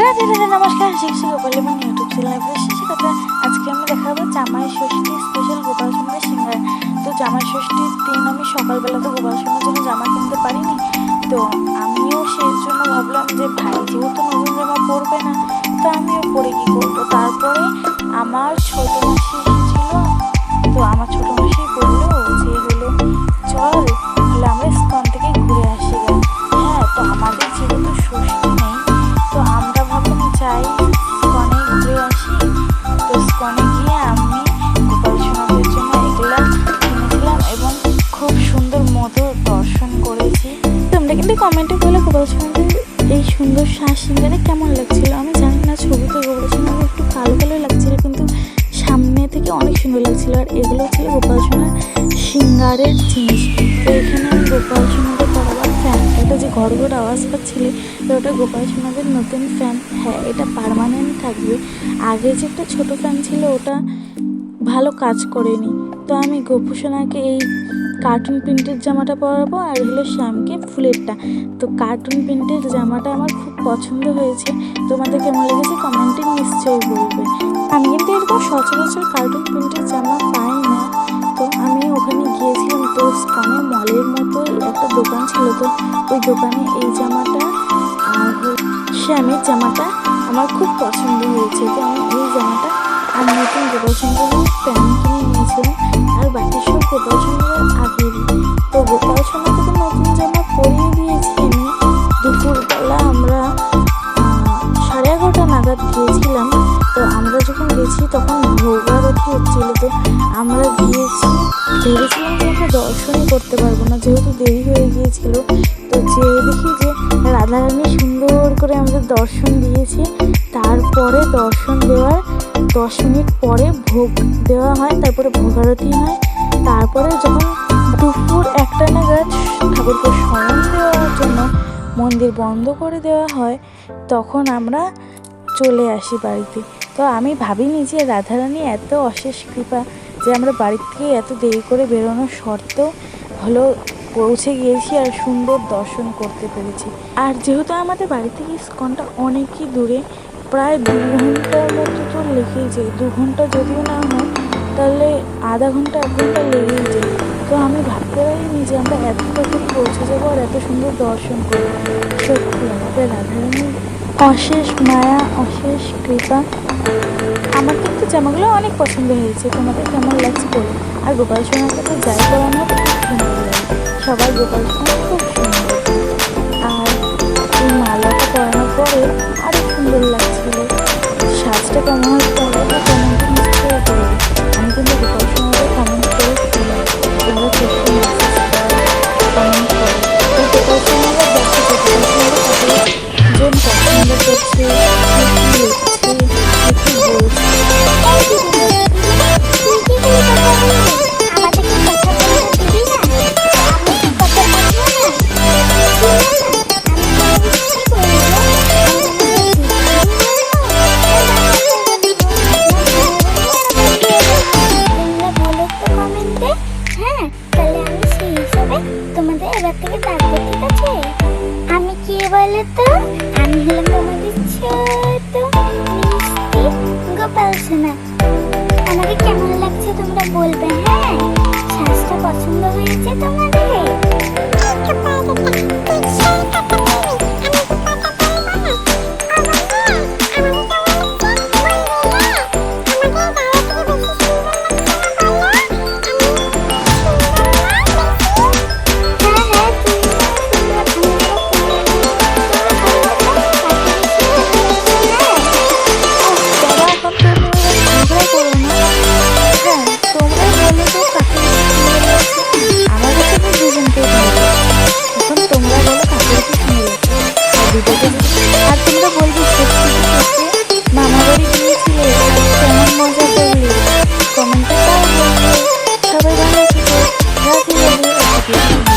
রাধে রাধে নমস্কার শিক্ষা গোপাল এবং ইউটিউব চ্যানেলে শিশি কথা আজকে আমি দেখাবো জামাই ষষ্ঠী স্পেশাল গোপাল তো জামাই ষষ্ঠীর দিন আমি সকালবেলা তো গোপাল জন্য জামা কিনতে পারিনি। তো আমিও সেই জন্য ভাবলাম যে যেহেতু নতুন জামা পরবে না, তো আমিও পরে কী করব? তারপরে আমার ছোট সোনাদের এই সুন্দর শ্বাস সিঙ্গারে কেমন লাগছিল? আমি জানি না, ছবিতে সোনাদের একটু কালো কালো লাগছিল, কিন্তু সামনে থেকে অনেক সুন্দর লাগছিল। আর এগুলো ছিল গোপাল সোনার সিঙ্গারের জিনিস। তো এখানে আমি গোপাল সোনাদের ফ্যান এটা যে ঘর ঘর আওয়াজ পাচ্ছিলে ওটা গোপাল সোনাদের নতুন ফ্যান হ্যাঁ এটা পারমানেন্ট থাকবে। আগে যে একটা ছোট ফ্যান ছিল, ওটা ভালো কাজ করেনি। তো আমি গোপু সোনাকে এই কার্টুন প্রিন্টের জামাটা পরাবো আর হলো শ্যামকে ফুলেরটা। তো কার্টুন প্রিন্টের জামাটা আমার খুব পছন্দ হয়েছে। তোমাদের কেমন লেগেছে কমেন্টে নিশ্চয়ই বলবে। আমি কিন্তু এরকম সচরাচর কার্টুন প্রিন্টের জামা পাই না। তো আমি ওখানে গিয়েছিলাম তো স্কনে মলের মতো একটা দোকান ছিল তো, ওই দোকানে এই জামাটা আর শ্যামের জামাটা আমার খুব পছন্দ হয়েছে। তো আমি এই জামাটা আর নতুন চন্দ্রের প্যান্ট কিনে নিয়েছিলাম। বাকি সব গোপাল চন্দ্রের আগেরই তো গোপাল তো নতুন জামা পরিয়ে দিয়েছি আমি। দুপুরবেলা আমরা সাড়ে এগারোটা নাগাদ গিয়েছিলাম। তো আমরা যখন গেছি তখন ভোগারতি হচ্ছিল তো আমরা গিয়েছি। ভেবেছিলাম যে আমরা দর্শনই করতে পারব না, যেহেতু দেরি হয়ে গিয়েছিল। তো যেয়ে দেখি যে রাধারানী সুন্দর করে আমাদের দর্শন দিয়েছে। তারপরে দর্শন দেওয়ার দশ মিনিট পরে ভোগ দেওয়া হয়, তারপরে ভোগারতি হয়। তারপরে যখন দুপুর একটা নাগাদ ঠাকুরকে স্মরণ দেওয়ার জন্য মন্দির বন্ধ করে দেওয়া হয়, তখন আমরা চলে আসি বাড়িতে। তো আমি ভাবিনি যে রাধারানী এত অশেষ কৃপা যে আমরা বাড়ির থেকে এত দেরি করে বেরোনোর সত্ত্বেও হলো পৌঁছে গিয়েছি আর সুন্দর দর্শন করতে পেরেছি। আর যেহেতু আমাদের বাড়ি থেকে ইস্কনটা অনেকই দূরে প্রায় দু ঘণ্টার মতো তো লেগেই যায়। দু ঘণ্টা যদিও না হয়, তাহলে আধা ঘণ্টা, এক ঘণ্টা লেগেই যায়। তো আমি ভাবতে পারিনি যে আমরা এত তাড়াতাড়ি পৌঁছে যাব আর এত সুন্দর দর্শন করব। সত্যি আমাদের রাধারানীর অশেষ মায়া, অশেষ কৃপা। আমার কিন্তু জামাগুলো অনেক পছন্দ হয়েছে। তোমাদের কেমন লাগছে বলো? আর গোপাল সোনাকে তো যাই পরানো খুব সুন্দর লাগে সবাই গোপাল সোনা খুব সুন্দর। আর এই মালাটা পরানোর পরে আরও সুন্দর লাগছিল আমি Thank you.